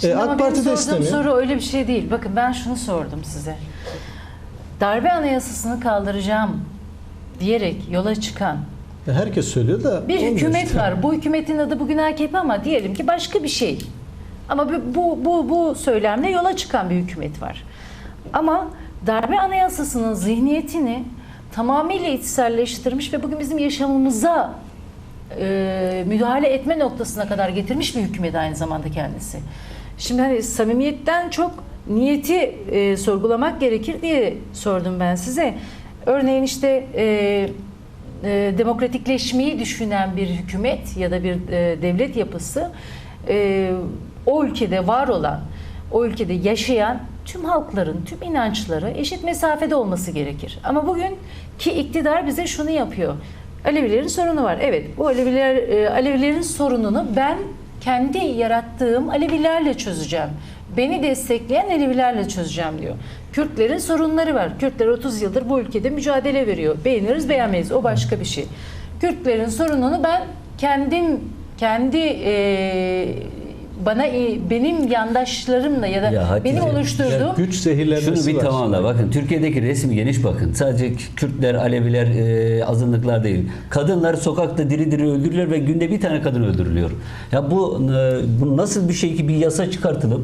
Şimdi E, AK ama Parti benim sorduğum istemiyor. soru öyle bir şey değil. Bakın ben şunu sordum size. Darbe anayasasını kaldıracağım diyerek yola çıkan E, Herkes söylüyor da bir olmuyor hükümet işte. var. Bu hükümetin adı bugün AKP ama diyelim ki başka bir şey. Ama bu bu bu, bu söylemle yola çıkan bir hükümet var. Ama darbe anayasasının zihniyetini tamamıyla içselleştirmiş ve bugün bizim yaşamımıza e, müdahale etme noktasına kadar getirmiş bir hükümet aynı zamanda kendisi. Şimdi hani samimiyetten çok niyeti e, sorgulamak gerekir diye sordum ben size. Örneğin işte e, e, demokratikleşmeyi düşünen bir hükümet ya da bir e, devlet yapısı e, o ülkede var olan, o ülkede yaşayan tüm halkların, tüm inançları eşit mesafede olması gerekir. Ama bugün ki iktidar bize şunu yapıyor. Alevilerin sorunu var. Evet, bu Aleviler e, Alevilerin sorununu ben kendi yarattığım Alevilerle çözeceğim. Beni destekleyen Alevilerle çözeceğim diyor. Kürtlerin sorunları var. Kürtler 30 yıldır bu ülkede mücadele veriyor. Beğeniriz beğenmeyiz o başka bir şey. Kürtlerin sorununu ben kendim kendi e, bana e, benim yandaşlarımla ya da Ya Hatice, benim Ya oluşturduğum güç zehirlenmesi Şunu bir var. tamamla. Bakın Türkiye'deki resmi geniş bakın. Sadece Kürtler, Aleviler, e, azınlıklar değil. Kadınlar sokakta diri diri öldürülüyor ve günde bir tane kadın öldürülüyor. Ya bu, e, bu nasıl bir şey ki bir yasa çıkartılıp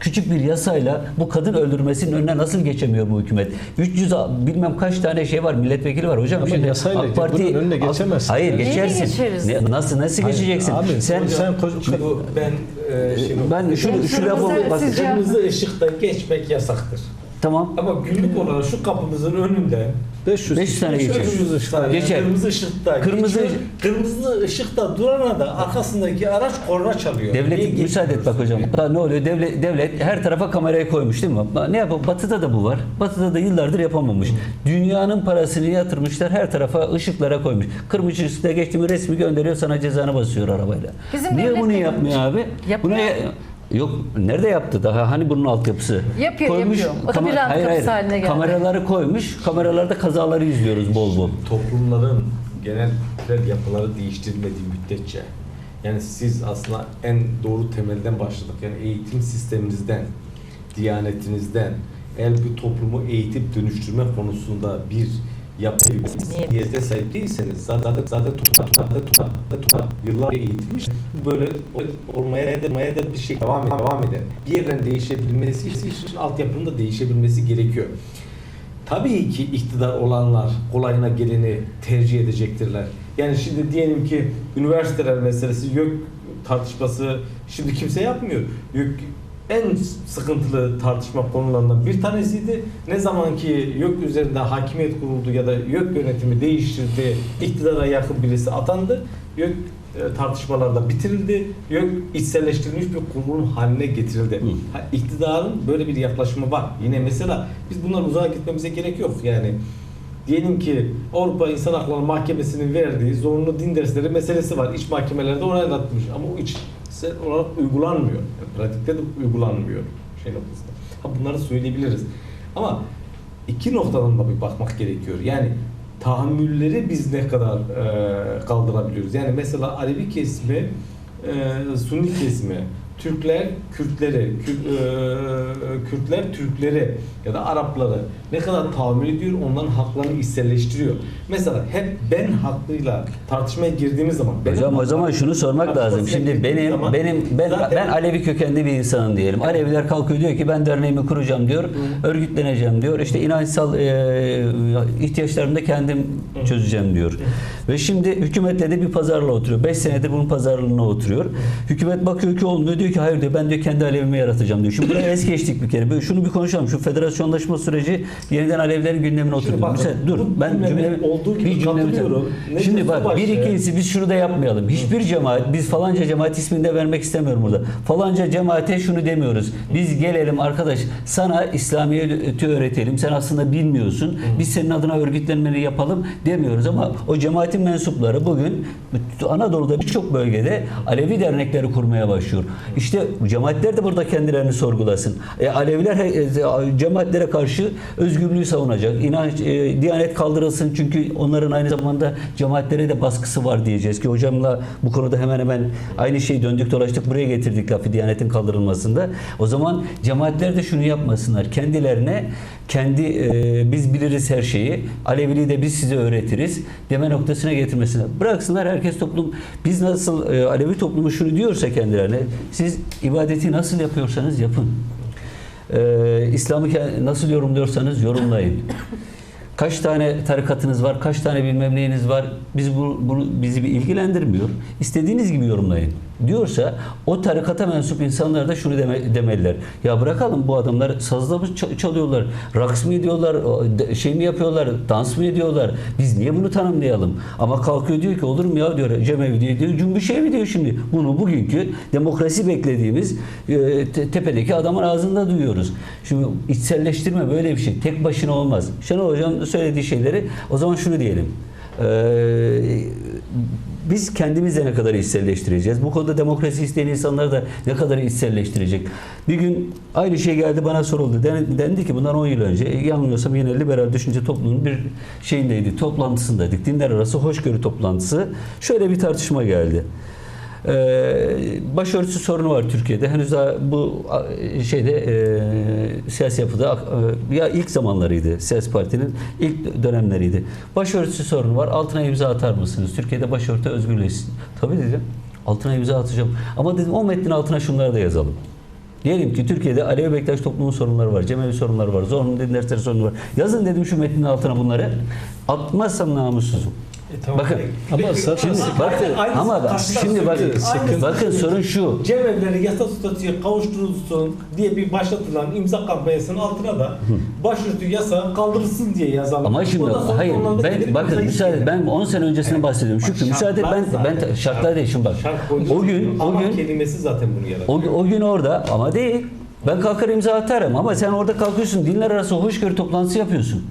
küçük bir yasayla bu kadın öldürmesinin önüne nasıl geçemiyor bu hükümet? 300 a- bilmem kaç tane şey var, milletvekili var hocam. Ama yasayla bunun önüne geçemezsin. Hayır Neyle geçersin. Ne- nasıl nasıl geçeceksin? Abi Sen sen Şimdi bu ben e, şimdi ben şu şu lafı bak, kırmızı ışıkta geçmek yasaktır. Tamam. Ama günlük olarak şu kapımızın önünde 500, 500 tane geçiyor. Kırmızı ışıkta. Geçer. Kırmızı ışıkta Kırmızı- geçiyor. Kırmızı ışıkta durana da arkasındaki araç korna çalıyor. Niye Devlet müsaade et bak hocam. Daha ne oluyor? Devlet, devlet her tarafa kamerayı koymuş değil mi? Ne yapalım? Batı'da da bu var. Batı'da da yıllardır yapamamış. Dünyanın parasını yatırmışlar. Her tarafa ışıklara koymuş. Kırmızı ışıkta geçti mi resmi gönderiyor sana cezanı basıyor arabayla. Bizim Niye bunu yapmıyor abi? Yapıyor. Buna Yok nerede yaptı daha hani bunun altyapısı? Yapıyor, yapıyor. O da bir hayır, hayır. haline geldi. Kameraları koymuş. Kameralarda kazaları izliyoruz bol bol. toplumların genel yapıları değiştirilmediği müddetçe yani siz aslında en doğru temelden başladık. Yani eğitim sisteminizden, diyanetinizden eğer bir toplumu eğitip dönüştürme konusunda bir Niyet. niyete sahip değilseniz zaten zaten tutar zaten tutar tutar yıllar eğitilmiş böyle olmaya da, olmaya da bir şey devam eder, devam eder. Bir yerden değişebilmesi için altyapının da değişebilmesi gerekiyor. Tabii ki iktidar olanlar kolayına geleni tercih edecektirler. Yani şimdi diyelim ki üniversiteler meselesi YÖK tartışması şimdi kimse yapmıyor. YÖK en sıkıntılı tartışma konularından bir tanesiydi. Ne zaman ki YÖK üzerinde hakimiyet kuruldu ya da YÖK yönetimi değiştirdi, iktidara yakın birisi atandı. YÖK e, tartışmalarda bitirildi. YÖK içselleştirilmiş bir kurum haline getirildi. Ha, iktidarın böyle bir yaklaşımı var. Yine mesela biz bunlar uzağa gitmemize gerek yok. Yani diyelim ki Avrupa İnsan Hakları Mahkemesi'nin verdiği zorunlu din dersleri meselesi var. İç mahkemelerde onaylatmış ama o iç olarak uygulanmıyor. Yani pratikte de uygulanmıyor şey noktasında. Ha bunları söyleyebiliriz. Ama iki noktadan da bir bakmak gerekiyor. Yani tahammülleri biz ne kadar e, kaldırabiliyoruz? Yani mesela Alevi kesimi, e, Sunni kesimi, Türkler Kürtleri, Kür- e, Kürtler Türkleri ya da Arapları ne kadar tahammül ediyor, onların haklarını içselleştiriyor. Mesela hep ben hakkıyla tartışmaya girdiğimiz zaman benim Hocam o zaman şunu sormak lazım. Şimdi benim zaman benim ben zaten- ben Alevi kökenli bir insanım diyelim. Aleviler kalkıyor diyor ki ben derneğimi kuracağım diyor. Örgütleneceğim diyor. İşte inançsal e, ihtiyaçlarımı da kendim çözeceğim diyor. Ve şimdi hükümetle de bir pazarlığa oturuyor. 5 senedir bunun pazarlığına oturuyor. Hükümet bakıyor ki olmuyor diyor ki hayır diyor ben diyor kendi Alevimi yaratacağım diyor. Şimdi buraya es geçtik bir kere. Böyle şunu bir konuşalım. Şu federasyonlaşma süreci yeniden Alevilerin gündemine oturdu. bak, Mesela, dur ben cümlemi olduğu gibi bir katılıyorum. Şimdi bak bir ikincisi biz şunu da yapmayalım. Hiçbir cemaat, biz falanca cemaat ismini de vermek istemiyorum burada. Falanca cemaate şunu demiyoruz. Biz gelelim arkadaş sana İslamiyet'i öğretelim. Sen aslında bilmiyorsun. Biz senin adına örgütlenmeni yapalım demiyoruz ama o cemaatin cemaatin mensupları bugün Anadolu'da birçok bölgede Alevi dernekleri kurmaya başlıyor. İşte cemaatler de burada kendilerini sorgulasın. E, Aleviler e, cemaatlere karşı özgürlüğü savunacak. İnanç, e, Diyanet kaldırılsın çünkü onların aynı zamanda cemaatlere de baskısı var diyeceğiz ki hocamla bu konuda hemen hemen aynı şeyi döndük dolaştık buraya getirdik lafı Diyanetin kaldırılmasında. O zaman cemaatler de şunu yapmasınlar. Kendilerine kendi e, biz biliriz her şeyi. Aleviliği de biz size öğretiriz deme noktasına getirmesinler. Bıraksınlar herkes toplum biz nasıl e, Alevi toplumu şunu diyorsa kendilerine siz ibadeti nasıl yapıyorsanız yapın. E, İslam'ı nasıl yorumluyorsanız yorumlayın. Kaç tane tarikatınız var, kaç tane bilmem neyiniz var, biz bu, bunu bizi bir ilgilendirmiyor. İstediğiniz gibi yorumlayın diyorsa o tarikata mensup insanlar da şunu deme, demeliler. Ya bırakalım bu adamlar sazla mı ça- çalıyorlar, raks mı ediyorlar, şey mi yapıyorlar, dans mı ediyorlar? Biz niye bunu tanımlayalım? Ama kalkıyor diyor ki olur mu ya diyor Cemevi diyor, diyor Cümbüşe mi diyor şimdi? Bunu bugünkü demokrasi beklediğimiz e, te- tepedeki adamın ağzında duyuyoruz. Şimdi içselleştirme böyle bir şey. Tek başına olmaz. Şenol Hocam söylediği şeyleri o zaman şunu diyelim. Ee, biz kendimizle ne kadar içselleştireceğiz? Bu konuda demokrasi isteyen insanlar da ne kadar içselleştirecek? Bir gün aynı şey geldi bana soruldu. Den- Dendi ki bundan 10 yıl önce e, yanılmıyorsam yine liberal düşünce toplumunun bir şeyindeydi. Toplantısındaydık. Dinler arası hoşgörü toplantısı. Şöyle bir tartışma geldi. Ee, başörtüsü sorunu var Türkiye'de. Henüz daha bu şeyde e, siyasi yapıda e, ya ilk zamanlarıydı siyasi partinin ilk dönemleriydi. Başörtüsü sorunu var. Altına imza atar mısınız? Türkiye'de başörtü özgürleşsin. Tabii dedim. Altına imza atacağım. Ama dedim o metnin altına şunları da yazalım. Diyelim ki Türkiye'de Alevi Bektaş toplumun sorunları var, Cemevi sorunları var, zorunlu din dersleri sorunları var. Yazın dedim şu metnin altına bunları. Atmazsam namussuzum. E, tamam. Bakın Ama zaten Şimdi bakın ama bak, şimdi bakın bakın sorun şu. Cemevleri yasa statüye kavuşturulsun diye bir başlatılan imza kampanyasının altına da başörtü yasa kaldırılsın diye yazalım. Ama şimdi hayır ben bakın müsaade ben 10 sene öncesinden bahsediyorum. Şükrü Bak, müsaade ben ben şartlar değil şimdi bak. Şart O gün o gün kelimesi zaten bunu yaratıyor. o, o gün orada ama değil. Ben kalkar imza atarım ama sen orada kalkıyorsun dinler arası hoşgörü toplantısı yapıyorsun.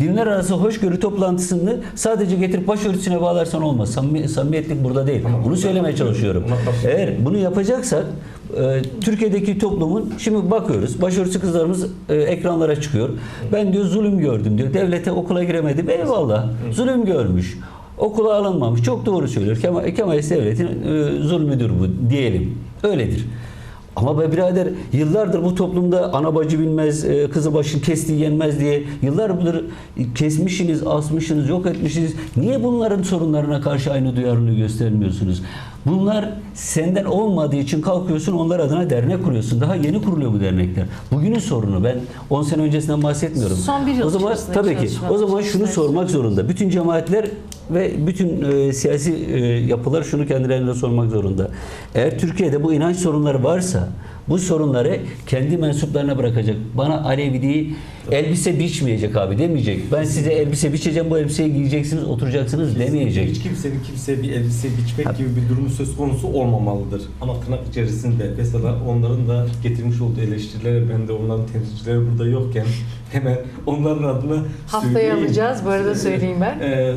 Dinler arası hoşgörü toplantısını sadece getirip başörtüsüne bağlarsan olmaz. Samimi, samimiyetlik burada değil. Bunu söylemeye çalışıyorum. Eğer bunu yapacaksak e, Türkiye'deki toplumun şimdi bakıyoruz başörtüsü kızlarımız e, ekranlara çıkıyor. Ben diyor zulüm gördüm diyor. Devlete okula giremedim. Eyvallah. Zulüm görmüş. Okula alınmamış. Çok doğru söylüyor. Kemal, Kemalist devletin e, zulmüdür bu diyelim. Öyledir. Ama be birader yıllardır bu toplumda ana bacı bilmez, e, kızı başın kestiği yenmez diye yıllardır kesmişsiniz, asmışsınız, yok etmişsiniz. Niye bunların sorunlarına karşı aynı duyarlılığı göstermiyorsunuz? Bunlar senden olmadığı için kalkıyorsun onlar adına dernek kuruyorsun. Daha yeni kuruluyor bu dernekler. Bugünün sorunu ben 10 sene öncesinden bahsetmiyorum. Son bir yıl o zaman tabii ki o zaman şunu sormak zorunda. Bütün cemaatler ve bütün e, siyasi e, yapılar şunu kendilerine sormak zorunda. Eğer Türkiye'de bu inanç sorunları varsa bu sorunları kendi mensuplarına bırakacak. Bana Aleviliği elbise biçmeyecek abi demeyecek. Ben size elbise biçeceğim bu elbiseyi giyeceksiniz oturacaksınız demeyecek. Hiç kimsenin kimseye bir elbise biçmek gibi bir durumu söz konusu olmamalıdır. Ama tırnak içerisinde mesela onların da getirmiş olduğu eleştirileri ben de onların temsilcileri burada yokken hemen onların adına Haftaya söyleyeyim. alacağız, bu arada söyleyeyim ben. Ee,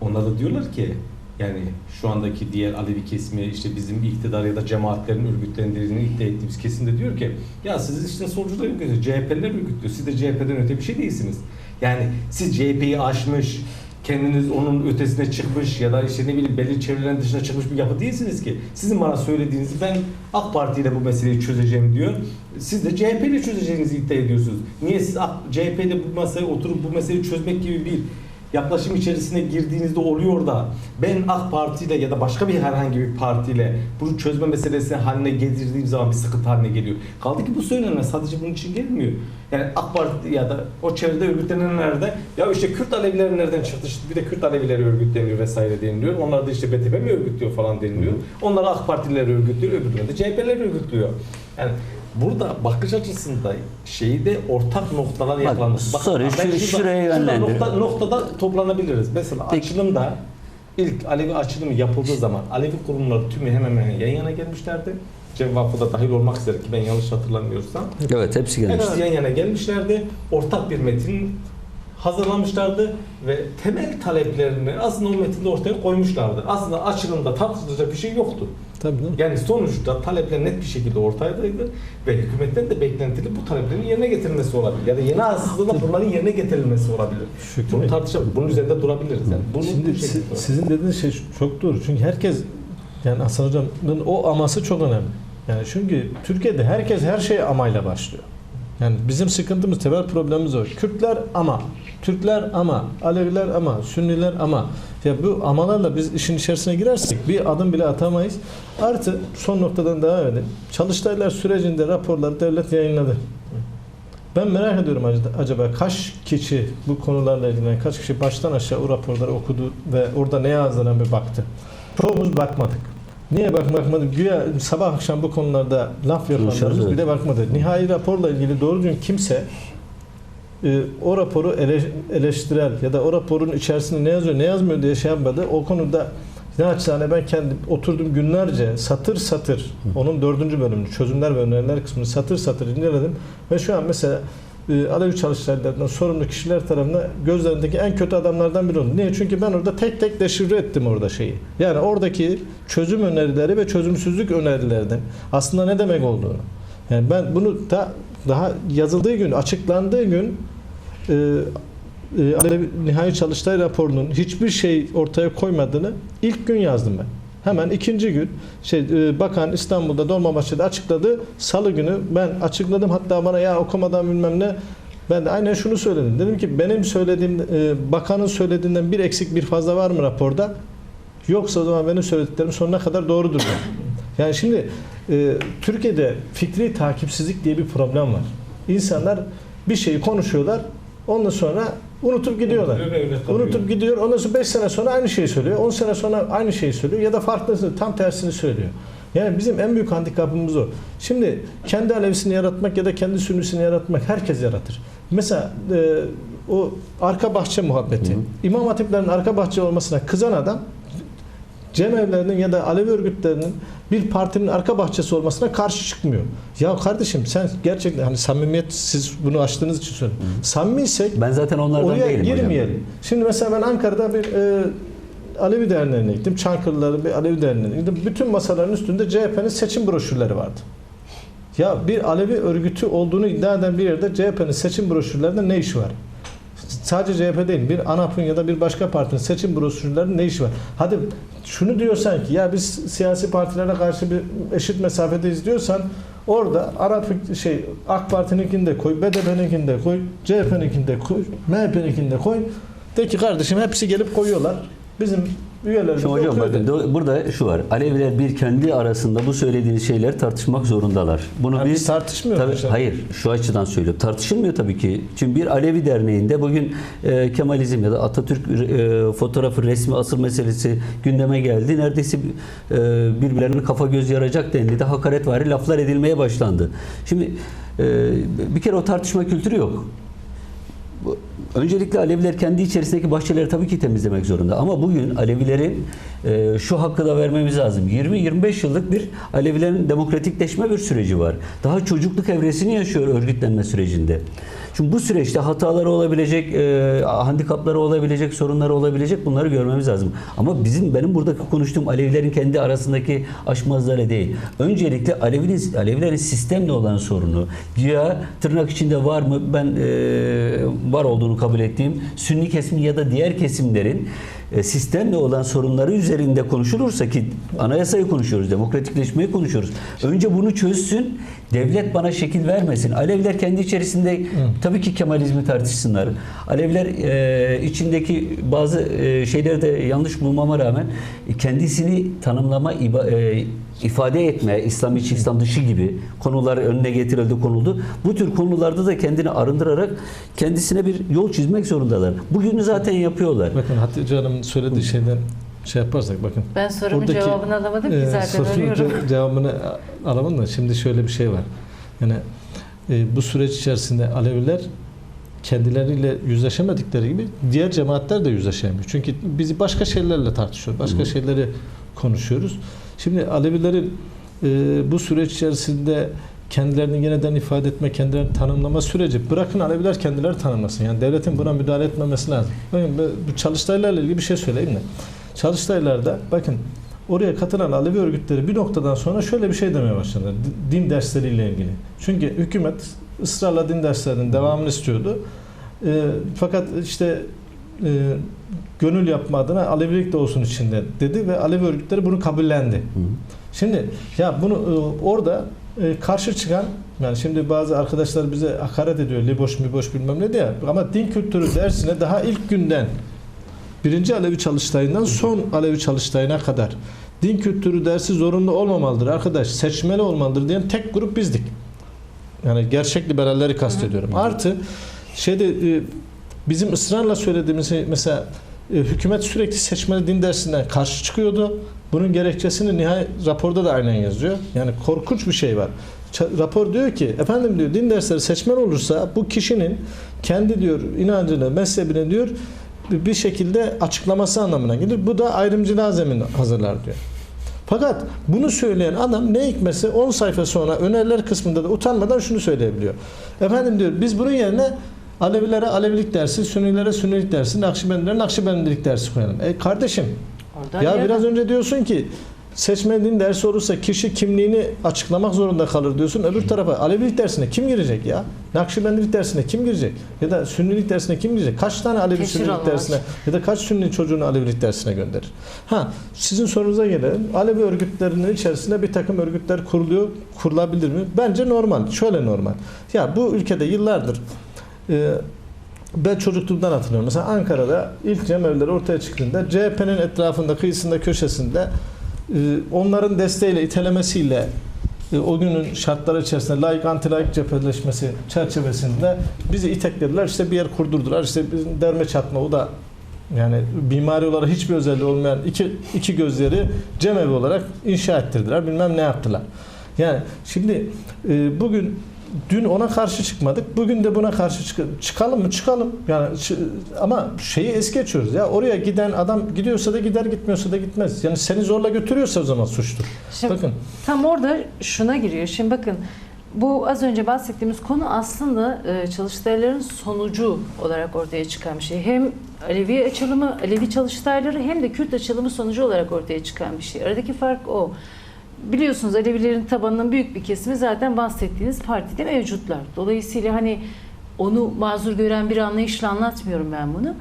onlar da diyorlar ki yani şu andaki diğer Alevi kesimi işte bizim iktidar ya da cemaatlerin örgütlendiğini iddia ettiğimiz kesim de diyor ki ya siz işte solcular örgütlüyor, CHP'ler örgütlüyor. Siz de CHP'den öte bir şey değilsiniz. Yani siz CHP'yi aşmış, kendiniz onun ötesine çıkmış ya da işte ne bileyim belli çevrelerin dışına çıkmış bir yapı değilsiniz ki. Sizin bana söylediğiniz ben AK Parti ile bu meseleyi çözeceğim diyor. Siz de CHP ile çözeceğinizi iddia ediyorsunuz. Niye siz AK- CHP'de bu masaya oturup bu meseleyi çözmek gibi bir yaklaşım içerisine girdiğinizde oluyor da ben AK Parti ile ya da başka bir herhangi bir partiyle bunu çözme meselesi haline getirdiğim zaman bir sıkıntı haline geliyor. Kaldı ki bu söylenmez sadece bunun için gelmiyor. Yani AK Parti ya da o çevrede örgütlenenler de ya işte Kürt Alevileri nereden çıktı işte bir de Kürt Alevileri örgütleniyor vesaire deniliyor. Onlar da işte BTP mi örgütlüyor falan deniliyor. Onlar AK Partililer örgütlüyor öbüründe de CHP'ler örgütlüyor. Yani burada bakış açısında şeyi de ortak noktalar yakalanması. Bakın, sorry, ben şu- şurada- şuraya yönlendir. nokta, noktada toplanabiliriz. Mesela Peki. açılımda ilk Alevi açılımı yapıldığı zaman Alevi kurumları tümü hemen hemen yan yana gelmişlerdi. Cem Vakfı da dahil olmak üzere ki ben yanlış hatırlamıyorsam. Evet hepsi gelmiş. Hepsi yan yana gelmişlerdi. Ortak bir metin hazırlamışlardı ve temel taleplerini aslında o metinde ortaya koymuşlardı. Aslında açılımda tartışılacak bir şey yoktu. Tabii değil mi? Yani sonuçta talepler net bir şekilde ortadaydı ve hükümetten de beklentili bu taleplerin yerine getirilmesi olabilir. Ya da yeni aslında bunların yerine getirilmesi olabilir. Şükrü Bunu tartışabiliriz. Bunun üzerinde durabiliriz. Yani bunu Şimdi bu si- sizin dediğiniz şey çok doğru. Çünkü herkes yani Hasan Hocam'ın o aması çok önemli. Yani çünkü Türkiye'de herkes her şeye amayla başlıyor. Yani bizim sıkıntımız, temel problemimiz o. Kürtler ama, Türkler ama, Aleviler ama, Sünniler ama. Ya bu amalarla biz işin içerisine girersek bir adım bile atamayız. Artı son noktadan devam edelim. Çalıştaylar sürecinde raporları devlet yayınladı. Ben merak ediyorum ac- acaba kaç kişi bu konularla ilgilenen kaç kişi baştan aşağı o raporları okudu ve orada ne yazdığına bir baktı. Çoğumuz bakmadık. Niye bak bakmadık? Güya sabah akşam bu konularda laf yapanlarımız bir de bakmadı. Nihai raporla ilgili doğru düzgün kimse e, o raporu ele- eleştirel ya da o raporun içerisinde ne yazıyor ne yazmıyor diye şey yapmadı. O konuda naçizane ben kendim oturdum günlerce satır satır onun dördüncü bölümünü çözümler ve öneriler kısmını satır satır inceledim ve şu an mesela e, Alevi çalıştaylarından sorumlu kişiler tarafından gözlerindeki en kötü adamlardan biri oldu. Niye? Çünkü ben orada tek tek deşifre ettim orada şeyi. Yani oradaki çözüm önerileri ve çözümsüzlük önerilerinin aslında ne demek olduğunu. Yani ben bunu da daha yazıldığı gün, açıklandığı gün e, e, Alevi Nihai Çalıştay raporunun hiçbir şey ortaya koymadığını ilk gün yazdım ben. Hemen ikinci gün şey e, bakan İstanbul'da Dolmabahçe'de açıkladı. Salı günü ben açıkladım. Hatta bana ya okumadan bilmem ne ben de aynen şunu söyledim. Dedim ki benim söylediğim e, bakanın söylediğinden bir eksik bir fazla var mı raporda? Yoksa o zaman benim söylediklerim sonuna kadar doğrudur. Yani şimdi e, Türkiye'de fikri takipsizlik diye bir problem var. İnsanlar bir şeyi konuşuyorlar. Ondan sonra unutup gidiyorlar. Unutup gidiyor. Ondan sonra 5 sene sonra aynı şeyi söylüyor. 10 sene sonra aynı şeyi söylüyor. Ya da farklı tam tersini söylüyor. Yani bizim en büyük handikapımız o. Şimdi kendi Alevisini yaratmak ya da kendi Sünnisini yaratmak herkes yaratır. Mesela e, o arka bahçe muhabbeti. İmam hatiplerin arka bahçe olmasına kızan adam cemevlerinin ya da Alevi örgütlerinin bir partinin arka bahçesi olmasına karşı çıkmıyor. Ya kardeşim sen gerçekten hani samimiyet siz bunu açtığınız için söylüyorum. Samimiysek Ben zaten onlardan oraya değilim hocam. girmeyelim. Şimdi mesela ben Ankara'da bir e, Alevi derneğine gittim. Çankırıları bir Alevi derneğine gittim. Bütün masaların üstünde CHP'nin seçim broşürleri vardı. Ya bir Alevi örgütü olduğunu iddia eden bir yerde CHP'nin seçim broşürlerinde ne işi var? Sadece CHP değil, bir ANAP'ın ya da bir başka partinin seçim broşürlerinde ne işi var? Hadi şunu diyorsan ki ya biz siyasi partilere karşı bir eşit mesafedeyiz diyorsan orada ANAP şey AK Parti'ninkini de koy, BDP'ninkini de koy, CHP'ninkini de koy, MHP'ninkini de koy. De ki kardeşim hepsi gelip koyuyorlar. Bizim üyelerimiz Şimdi hocam bakın de. burada şu var. Aleviler bir kendi arasında bu söylediğiniz şeyler tartışmak zorundalar. Bunu Ha, biz biz tartışmıyoruz Tabii, hocam. hayır, şu açıdan söylüyorum. Tartışılmıyor tabii ki. Çünkü bir Alevi derneğinde bugün e, Kemalizm ya da Atatürk e, fotoğrafı resmi asıl meselesi gündeme geldi. Neredeyse e, birbirlerine kafa göz yaracak denli de hakaretvari laflar edilmeye başlandı. Şimdi e, bir kere o tartışma kültürü yok. Öncelikle Aleviler kendi içerisindeki bahçeleri tabii ki temizlemek zorunda. Ama bugün Alevilerin e, şu hakkı da vermemiz lazım. 20-25 yıllık bir Alevilerin demokratikleşme bir süreci var. Daha çocukluk evresini yaşıyor örgütlenme sürecinde. Şimdi bu süreçte hataları olabilecek, e, handikapları olabilecek, sorunları olabilecek bunları görmemiz lazım. Ama bizim benim buradaki konuştuğum Alevilerin kendi arasındaki aşmazları değil. Öncelikle Alevinin, Alevilerin sistemle olan sorunu, ya tırnak içinde var mı ben e, var olduğunu kabul ettiğim Sünni kesim ya da diğer kesimlerin sistemle olan sorunları üzerinde konuşulursa ki anayasayı konuşuyoruz, demokratikleşmeyi konuşuyoruz. Önce bunu çözsün, devlet bana şekil vermesin. Alevler kendi içerisinde tabii ki Kemalizmi tartışsınlar. Alevler e, içindeki bazı e, şeyleri de yanlış bulmama rağmen e, kendisini tanımlama, iba- e, ifade etme, İslam içi, İslam dışı gibi konular önüne getirildi, konuldu. Bu tür konularda da kendini arındırarak kendisine bir yol çizmek zorundalar. Bugünü zaten yapıyorlar. Bakın Hatice Hanım'ın söylediği şeyden şey yaparsak bakın. Ben sorumun Buradaki, cevabını alamadım ki e, zaten sorunun arıyorum. ce- cevabını alamadım da şimdi şöyle bir şey var. Yani e, bu süreç içerisinde Aleviler kendileriyle yüzleşemedikleri gibi diğer cemaatler de yüzleşemiyor. Çünkü bizi başka şeylerle tartışıyor. Başka şeyleri konuşuyoruz. Şimdi Alevilerin e, bu süreç içerisinde kendilerini yeniden ifade etme, kendilerini tanımlama süreci bırakın Aleviler kendileri tanımlasın. Yani devletin buna müdahale etmemesi lazım. Bakın bu- çalıştaylarla ilgili bir şey söyleyeyim mi? Çalıştaylarda bakın oraya katılan Alevi örgütleri bir noktadan sonra şöyle bir şey demeye başladılar. Di- Din dersleriyle ilgili. Çünkü hükümet ısrarla din derslerinin devamını istiyordu. E, fakat işte e, gönül yapma adına Alevilik de olsun içinde dedi ve Alevi örgütleri bunu kabullendi. Şimdi ya bunu e, orada e, karşı çıkan yani şimdi bazı arkadaşlar bize hakaret ediyor. Liboş miboş bilmem ne diye. Ama din kültürü dersine daha ilk günden birinci Alevi çalıştayından son Alevi çalıştayına kadar din kültürü dersi zorunlu olmamalıdır arkadaş. Seçmeli olmalıdır diyen tek grup bizdik. Yani gerçek liberalleri kastediyorum. Artı şeyde e, bizim ısrarla söylediğimiz şey mesela e, hükümet sürekli seçmeli din dersinden karşı çıkıyordu. Bunun gerekçesini nihai raporda da aynen yazıyor. Yani korkunç bir şey var. Ça- rapor diyor ki efendim diyor din dersleri seçmeli olursa bu kişinin kendi diyor inancını, mezhebini diyor bir şekilde açıklaması anlamına gelir. Bu da ayrımcılığa zemin hazırlar diyor. Fakat bunu söyleyen adam ne hikmetse 10 sayfa sonra öneriler kısmında da utanmadan şunu söyleyebiliyor. Efendim diyor biz bunun yerine Alevilere Alevilik dersi, Sünnilere Sünnilik dersi, Nakşibendilere Nakşibendilik dersi koyalım. E kardeşim Oradan ya biraz önce diyorsun ki seçme din dersi olursa kişi kimliğini açıklamak zorunda kalır diyorsun. Öbür tarafa Alevilik dersine kim girecek ya? Nakşibendilik dersine kim girecek? Ya da Sünnilik dersine kim girecek? Kaç tane Alevi Teşhir Sünnilik almaz. dersine ya da kaç Sünni çocuğunu Alevilik dersine gönderir? Ha sizin sorunuza gelelim. Alevi örgütlerinin içerisinde bir takım örgütler kuruluyor. Kurulabilir mi? Bence normal. Şöyle normal. Ya bu ülkede yıllardır e, ben çocukluğumdan hatırlıyorum. Mesela Ankara'da ilk cemevleri ortaya çıktığında CHP'nin etrafında, kıyısında, köşesinde e, onların desteğiyle, itelemesiyle e, o günün şartları içerisinde layık anti-layık cepheleşmesi çerçevesinde bizi iteklediler. İşte bir yer kurdurdular. İşte bizim derme çatma o da yani mimari olarak hiçbir özelliği olmayan iki, iki gözleri cemevi olarak inşa ettirdiler. Bilmem ne yaptılar. Yani şimdi e, bugün dün ona karşı çıkmadık. Bugün de buna karşı çık- çıkalım mı? Çıkalım. Yani ama şeyi es geçiyoruz ya. Oraya giden adam gidiyorsa da gider, gitmiyorsa da gitmez. Yani seni zorla götürüyorsa o zaman suçtur. Şimdi Bakın Tam orada şuna giriyor. Şimdi bakın bu az önce bahsettiğimiz konu aslında e, çalıştayların sonucu olarak ortaya çıkan bir şey. Hem Alevi açılımı, Alevi çalıştayları hem de Kürt açılımı sonucu olarak ortaya çıkan bir şey. Aradaki fark o. Biliyorsunuz Alevilerin tabanının büyük bir kesimi zaten bahsettiğiniz partide mevcutlar. Dolayısıyla hani onu mazur gören bir anlayışla anlatmıyorum ben bunu.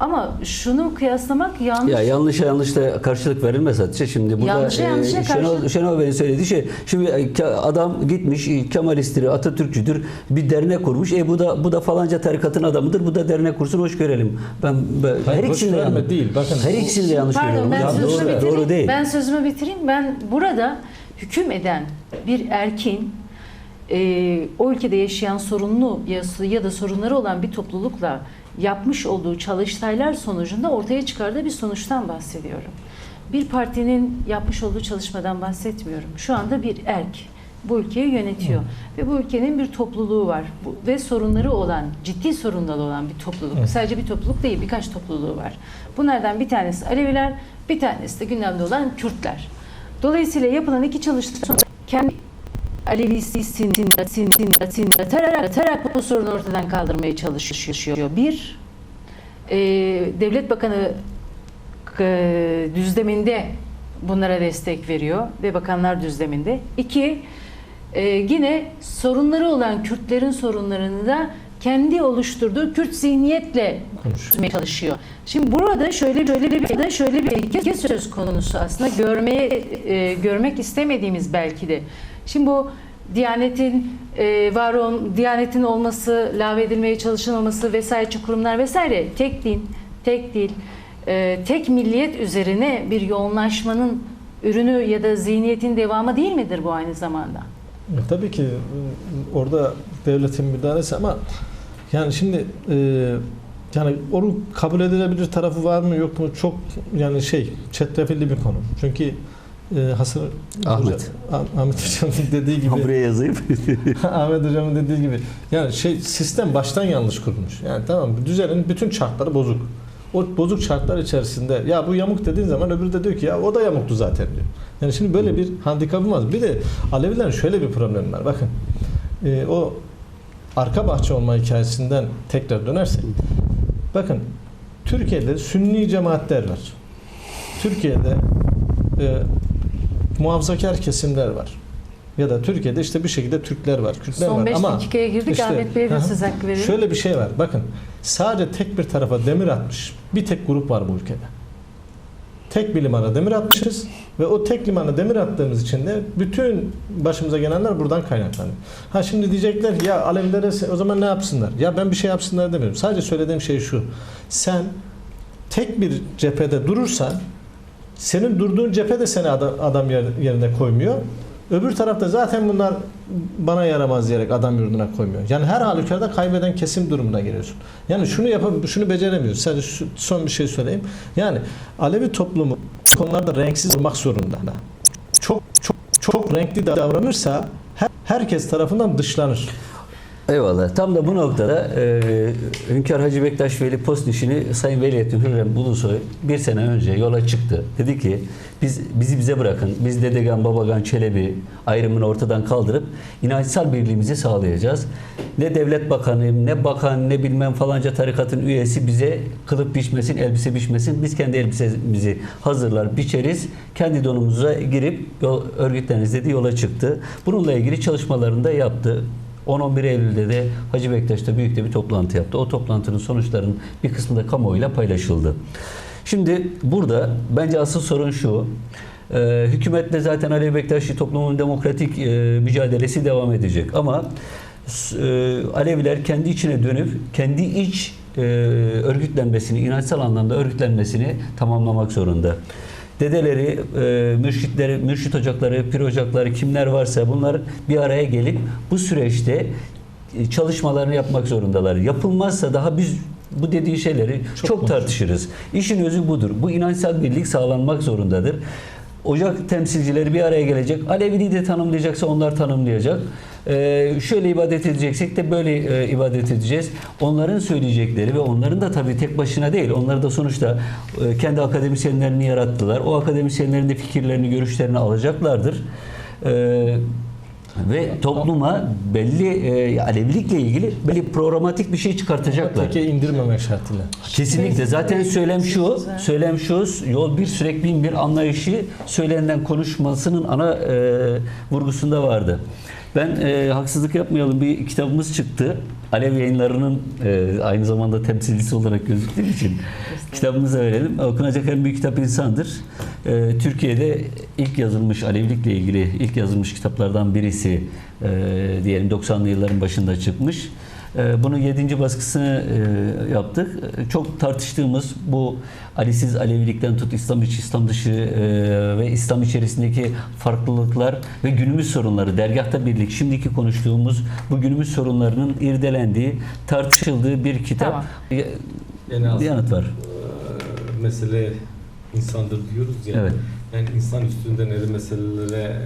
Ama şunu kıyaslamak yanlış. Ya yanlışa yanlışla karşılık verilmez Hatice. Şimdi burada Yanlışa yanlışa e, Şenol, karşılık- Şenol Bey'in söylediği şey şimdi e, adam gitmiş e, Kemalisttir, Atatürkçüdür bir dernek kurmuş. E bu da bu da falanca tarikatın adamıdır. Bu da dernek kursun hoş görelim. Ben, ben Hayır, her ikisini de yanlış. değil. Bakın Her ikisini de yanlış Pardon görüyorum. ben Ya sözümü doğru, bitireyim. doğru değil. Ben sözümü bitireyim. Ben burada hüküm eden bir erkin e, o ülkede yaşayan sorunlu ya, ya da sorunları olan bir toplulukla yapmış olduğu çalıştaylar sonucunda ortaya çıkardığı bir sonuçtan bahsediyorum. Bir partinin yapmış olduğu çalışmadan bahsetmiyorum. Şu anda bir erk bu ülkeyi yönetiyor ve bu ülkenin bir topluluğu var bu, ve sorunları olan, ciddi sorunları olan bir topluluk. Evet. Sadece bir topluluk değil, birkaç topluluğu var. Bunlardan bir tanesi Aleviler, bir tanesi de gündemde olan Kürtler. Dolayısıyla yapılan iki çalıştay kendi Alevisini atarak bu sorunu ortadan kaldırmaya çalışıyor. Bir, e, devlet bakanı e, düzleminde bunlara destek veriyor ve bakanlar düzleminde. İki, e, yine sorunları olan Kürtlerin sorunlarını da kendi oluşturduğu Kürt zihniyetle çözmeye çalışıyor. Şimdi burada şöyle şöyle bir de şöyle bir ilke söz konusu aslında görmeye e, görmek istemediğimiz belki de. Şimdi bu Diyanetin e, var ol, Diyanetin olması, lağvedilmeye çalışılmaması vesaire kurumlar vesaire tek din, tek dil, e, tek milliyet üzerine bir yoğunlaşmanın ürünü ya da zihniyetin devamı değil midir bu aynı zamanda? Tabii ki e, orada devletin müdahalesi ama yani şimdi e, yani onun kabul edilebilir tarafı var mı yok mu çok yani şey çetrefilli bir konu. Çünkü e, Hasan Ahmet. Hoca- Ah- Ahmet Hocam'ın dediği gibi Buraya yazayım. Ahmet Hocam'ın dediği gibi yani şey sistem baştan yanlış kurulmuş. Yani tamam düzenin bütün çarkları bozuk. o bozuk şartlar içerisinde ya bu yamuk dediğin zaman öbürü de diyor ki ya o da yamuktu zaten diyor. Yani şimdi böyle bir handikapı var. Bir de Alevilerin şöyle bir problemi var. Bakın e, o arka bahçe olma hikayesinden tekrar dönersek bakın Türkiye'de Sünni cemaatler var. Türkiye'de e, muhafazakar kesimler var. Ya da Türkiye'de işte bir şekilde Türkler var, Kürtler Son var 5 ama dakikaya girdik. işte- Ahmet hı. bir söz hakkı verelim. Şöyle bir şey var. Bakın sadece tek bir tarafa demir atmış bir tek grup var bu ülkede. Tek bir limana demir atmışız ve o tek limana demir attığımız için de bütün başımıza gelenler buradan kaynaklanıyor. Ha şimdi diyecekler ya Alevilere se- o zaman ne yapsınlar? Ya ben bir şey yapsınlar demiyorum. Sadece söylediğim şey şu. Sen tek bir cephede durursan senin durduğun cephe de seni adam, adam yer- yerine koymuyor. Öbür tarafta zaten bunlar bana yaramaz diyerek adam yurduna koymuyor. Yani her halükarda kaybeden kesim durumuna geliyorsun. Yani şunu yapıp şunu beceremiyoruz. Sadece son bir şey söyleyeyim. Yani Alevi toplumu konularda renksiz olmak zorunda. Çok çok çok renkli davranırsa her, herkes tarafından dışlanır. Eyvallah. Tam da bu noktada e, Hünkar Hacı Bektaş Veli Postnişini Sayın Veliahdin Hürrem Bulusoy bir sene önce yola çıktı. Dedi ki biz bizi bize bırakın. Biz Dedegan, Babagan, Çelebi ayrımını ortadan kaldırıp inançsal birliğimizi sağlayacağız. Ne devlet bakanı, ne bakan, ne bilmem falanca tarikatın üyesi bize kılıp biçmesin, elbise biçmesin. Biz kendi elbisemizi hazırlar, biçeriz. Kendi donumuza girip yol, örgütleniriz dedi, yola çıktı. Bununla ilgili çalışmalarını da yaptı. 10-11 Eylül'de de Hacı Bektaş'ta büyük de bir toplantı yaptı. O toplantının sonuçlarının bir kısmı da kamuoyuyla paylaşıldı. Şimdi burada bence asıl sorun şu. Ee, hükümetle zaten Ali Bektaşi toplumun demokratik e, mücadelesi devam edecek. Ama e, Aleviler kendi içine dönüp kendi iç e, örgütlenmesini, inançsal anlamda örgütlenmesini tamamlamak zorunda. Dedeleri, e, mürşitleri, mürşit ocakları, pir ocakları kimler varsa bunlar bir araya gelip bu süreçte e, çalışmalarını yapmak zorundalar. Yapılmazsa daha biz bu dediği şeyleri çok, tartışırız. İşin özü budur. Bu inançsal birlik sağlanmak zorundadır. Ocak temsilcileri bir araya gelecek. Aleviliği de tanımlayacaksa onlar tanımlayacak. Ee, şöyle ibadet edeceksek de böyle e, ibadet edeceğiz. Onların söyleyecekleri ve onların da tabii tek başına değil. Onlar da sonuçta e, kendi akademisyenlerini yarattılar. O akademisyenlerin de fikirlerini, görüşlerini alacaklardır. Ee, ve topluma belli e, Alevilikle ilgili belli programatik bir şey çıkartacaklar. Teke indirmemek şartıyla. Kesinlikle. Zaten söylem şu, söylem şu, yol bir sürek bin bir anlayışı söylenen konuşmasının ana e, vurgusunda vardı. Ben e, haksızlık yapmayalım bir kitabımız çıktı. Alev yayınlarının e, aynı zamanda temsilcisi olarak gözüktüğüm için kitabımızı verelim. Okunacak en büyük kitap insandır. E, Türkiye'de ilk yazılmış Alevilikle ilgili ilk yazılmış kitaplardan birisi e, diyelim 90'lı yılların başında çıkmış. Ee, Bunun yedinci baskısını e, yaptık. Ee, Çok tartıştığımız bu Alisiz Alevilikten tut İslam içi, İslam dışı e, ve İslam içerisindeki farklılıklar ve günümüz sorunları, dergahta birlik, şimdiki konuştuğumuz bu günümüz sorunlarının irdelendiği, tartışıldığı bir kitap. Tamam. Ya- Yani yanıt var. e, mesele insandır diyoruz ya. Evet. Yani insan üstünden eri meselelere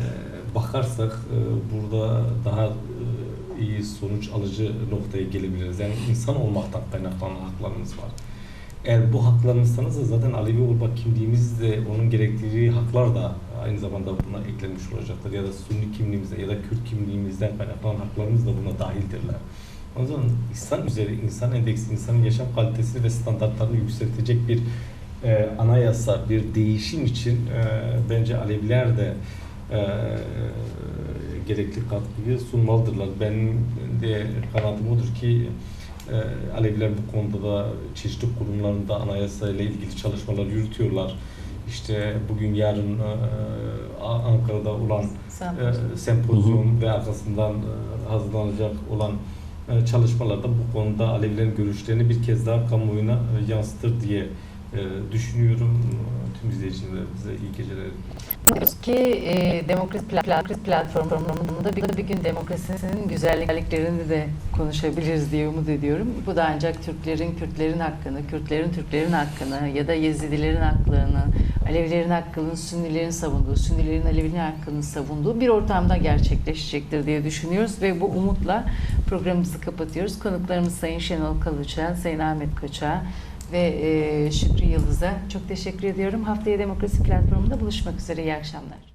bakarsak burada daha iyi sonuç alıcı noktaya gelebiliriz. Yani insan olmaktan kaynaklanan haklarımız var. Eğer bu haklarımız tanınsa zaten Alevi olmak kimliğimiz de onun gerektirdiği haklar da aynı zamanda buna eklenmiş olacaktır. Ya da Sünni kimliğimizden ya da Kürt kimliğimizden kaynaklanan haklarımız da buna dahildirler. O zaman insan üzeri, insan endeksi, insanın yaşam kalitesini ve standartlarını yükseltecek bir e, anayasa, bir değişim için e, bence Aleviler de gerekli katkıyı sunmalıdırlar. Benim de kanaatim odur ki e, Aleviler bu konuda da çeşitli kurumlarında anayasa ile ilgili çalışmalar yürütüyorlar. İşte bugün yarın e, Ankara'da olan e, sempozyum ve arkasından e, hazırlanacak olan e, çalışmalarda bu konuda Alevilerin görüşlerini bir kez daha kamuoyuna e, yansıtır diye e, düşünüyorum. Tüm izleyicilerimize iyi geceler. Diyoruz ki e, demokrasi pla- platformunda bir, bir gün demokrasinin güzelliklerini de konuşabiliriz diye umut ediyorum. Bu da ancak Türklerin, Kürtlerin hakkını, Kürtlerin, Türklerin hakkını ya da Yezidilerin haklarını, Alevilerin hakkını, Sünnilerin savunduğu, Sünnilerin Alevilerin hakkını savunduğu bir ortamda gerçekleşecektir diye düşünüyoruz ve bu umutla programımızı kapatıyoruz. Konuklarımız Sayın Şenol Kalıç'a, Sayın Ahmet Koç'a, ve e, Şükrü Yıldız'a çok teşekkür ediyorum. Haftaya Demokrasi Platformu'nda buluşmak üzere. İyi akşamlar.